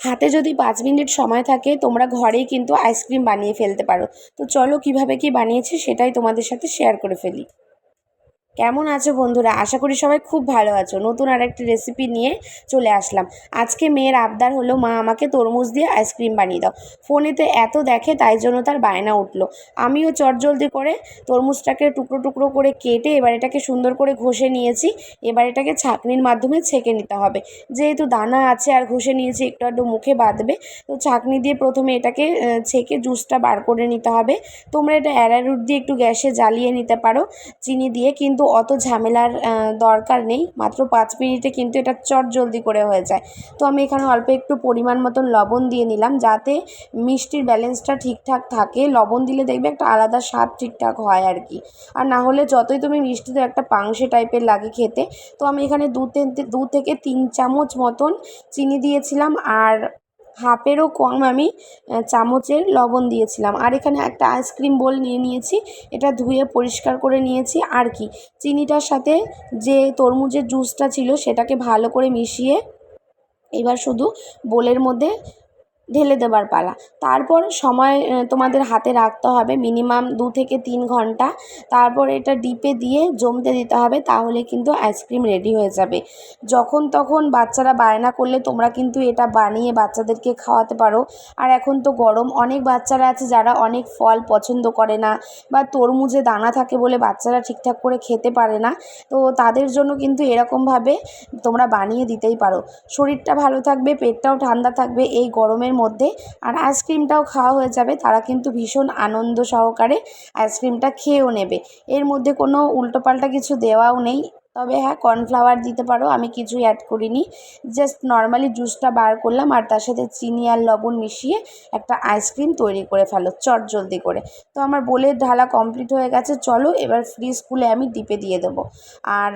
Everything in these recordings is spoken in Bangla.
হাতে যদি পাঁচ মিনিট সময় থাকে, তোমরা ঘরেই কিন্তু আইসক্রিম বানিয়ে ফেলতে পারো। তো চলো কীভাবে কি বানিয়েছি সেটাই তোমাদের সাথে শেয়ার করে ফেলি। কেমন আছো বন্ধুরা? আশা করি সবাই খুব ভালো আছো। নতুন আর একটি রেসিপি নিয়ে চলে আসলাম। আজকে মেয়ের আবদার হলো, মা, আমাকে তরমুজ দিয়ে আইসক্রিম বানিয়ে দাও। ফোনেতে এত দেখে, তাই জন্য তার বায়না উঠল। আমিও চটজলদি করে তরমুজটাকে টুকরো টুকরো করে কেটে এবার এটাকে সুন্দর করে ঘষে নিয়েছি। এবার এটাকে ছাঁকনির মাধ্যমে ছেঁকে নিতে হবে। যেহেতু দানা আছে আর ঘষে নিয়েছি, একটু একটু মুখে বাঁধবে, তো ছাঁকনি দিয়ে প্রথমে এটাকে ছেঁকে জুসটা বার করে নিতে হবে। তোমরা এটা অ্যারারুট দিয়ে একটু গ্যাসে জ্বালিয়ে নিতে পারো, চিনি দিয়ে, কিন্তু অত ঝামেলার দরকার নেই। মাত্র পাঁচ মিনিটে কিন্তু এটা চট জলদি করে হয়ে যায়। তো আমি এখানে অল্প একটু পরিমাণ মতন লবণ দিয়ে নিলাম যাতে মিষ্টির ব্যালেন্সটা ঠিকঠাক থাকে। লবণ দিলে দেখবে একটা আলাদা স্বাদ ঠিকঠাক হয় আর কি। আর না হলে যতই তুমি মিষ্টি তো একটা পাংশে টাইপের লাগে খেতে। তো আমি এখানে দু দু থেকে তিন চামচ মতন চিনি দিয়েছিলাম। আর হাফেরও কম আমি চামচের লবণ দিয়েছিলাম। আর এখানে একটা আইসক্রিম বোল নিয়ে নিয়েছি, এটা ধুয়ে পরিষ্কার করে নিয়েছি। আর কি, চিনিটার সাথে যে তরমুজের জুসটা ছিল, সেটাকে ভালো করে মিশিয়ে এবার শুধু বোলের মধ্যে ঢেলে দেবার পালা। তারপর সময় তোমাদের হাতে রাখতে হবে মিনিমাম দু থেকে তিন ঘণ্টা। তারপর এটা ডিপে দিয়ে জমতে দিতে হবে, তাহলে কিন্তু আইসক্রিম রেডি হয়ে যাবে। যখন তখন বাচ্চারা বায়না করলে তোমরা কিন্তু এটা বানিয়ে বাচ্চাদেরকে খাওয়াতে পারো। আর এখন তো গরম, অনেক বাচ্চারা আছে যারা অনেক ফল পছন্দ করে না বা তরমুজে দানা থাকে বলে বাচ্চারা ঠিকঠাক করে খেতে পারে না। তো তাদের জন্য কিন্তু এরকমভাবে তোমরা বানিয়ে দিতেই পারো। শরীরটা ভালো থাকবে, পেটটাও ঠান্ডা থাকবে, এই গরমের মধ্যে। আর আইসক্রিমটাও খাওয়া হয়ে যাবে। তারা কিন্তু ভীষণ আনন্দ সহকারে আইসক্রিমটা খেয়েও নেবে। এর মধ্যে কোনো উল্টোপাল্টা কিছু দেওয়াও নেই। তবে হ্যাঁ কর্নফ্লাওয়ার দিতে পারো। আমি কিছুই অ্যাড করিনি। জাস্ট নর্মালি জুসটা বার করলাম আর তার সাথে চিনি আর লবণ মিশিয়ে একটা আইসক্রিম তৈরি করে ফেলো চট জলদি করে। তো আমার বোলের ঢালা কমপ্লিট হয়ে গেছে। চলো এবার ফ্রিজ খুলে আমি ডিপে দিয়ে দেবো। আর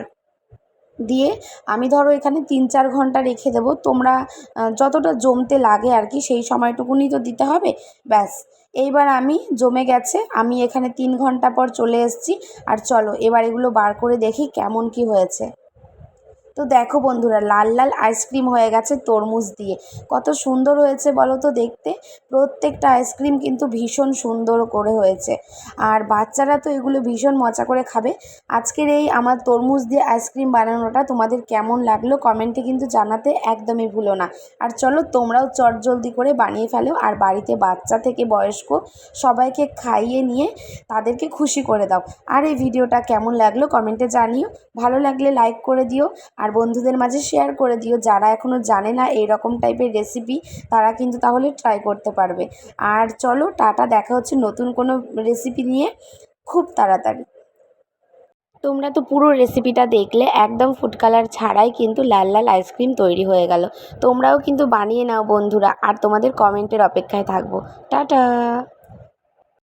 দিয়ে আমি ধরো এখানে তিন চার ঘণ্টা রেখে দেবো। তোমরা যতটা জমতে লাগে আর কি, সেই সময়টুকুনি তো দিতে হবে। ব্যাস, এইবার আমি জমে গেছে, আমি এখানে তিন ঘণ্টা পর চলে এসেছি। আর চলো, এবার এগুলো বার করে দেখি কেমন কি হয়েছে। তো দেখো বন্ধুরা, লাল লাল আইসক্রিম হয়ে গেছে তরমুজ দিয়ে। কত সুন্দর হয়েছে বলো তো দেখতে। প্রত্যেকটা আইসক্রিম কিন্তু ভীষণ সুন্দর করে হয়েছে। আর বাচ্চারা তো এগুলো ভীষণ মজা করে খাবে। আজকের এই আমার তরমুজ দিয়ে আইসক্রিম বানানোটা তোমাদের কেমন লাগল কমেন্টে কিন্তু জানাতে একদমই ভুলো না। আর চলো তোমরাও চটজলদি করে বানিয়ে ফেলো আর বাড়িতে বাচ্চা থেকে বয়স্ক সবাইকে খাইয়ে নিয়ে তাদেরকে খুশি করে দাও। আর এই ভিডিওটা কেমন লাগল কমেন্টে জানিও। ভালো লাগলে লাইক করে দিও। আর বন্ধুদের মাঝে শেয়ার করে দিও। যারা এখনও জানে না এই রকম টাইপের রেসিপি তারা কিন্তু তাহলে ট্রাই করতে পারবে। আর চলো টাটা, দেখা হচ্ছে নতুন কোনো রেসিপি নিয়ে খুব তাড়াতাড়ি। তোমরা তো পুরো রেসিপিটা দেখলে, একদম ফুড কালার ছাড়াই কিন্তু লাল লাল আইসক্রিম তৈরি হয়ে গেল। তোমরাও কিন্তু বানিয়ে নাও বন্ধুরা, আর তোমাদের কমেন্টের অপেক্ষায় থাকব। টাটা!